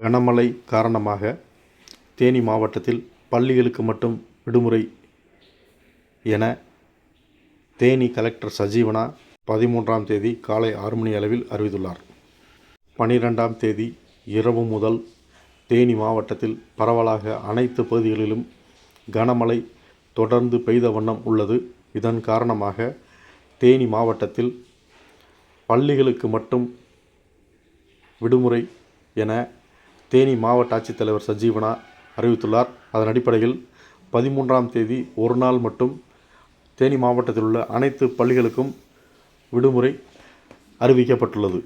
கனமழை காரணமாக தேனி மாவட்டத்தில் பள்ளிகளுக்கு மட்டும் விடுமுறை என தேனி கலெக்டர் சஜீவனா பதிமூன்றாம் தேதி காலை ஆறு மணி அளவில் அறிவித்துள்ளார். பனிரெண்டாம் தேதி இரவு முதல் தேனி மாவட்டத்தில் பரவலாக அனைத்து பகுதிகளிலும் கனமழை தொடர்ந்து பெய்த வண்ணம் உள்ளது. இதன் காரணமாக தேனி மாவட்டத்தில் பள்ளிகளுக்கு மட்டும் விடுமுறை என தேனி மாவட்ட ஆட்சித்தலைவர் சஜீவனா அறிவித்துள்ளார். அதன் அடிப்படையில் பதிமூன்றாம் தேதி ஒரு நாள் மட்டும் தேனி மாவட்டத்தில் உள்ள அனைத்து பள்ளிகளுக்கும் விடுமுறை அறிவிக்கப்பட்டுள்ளது.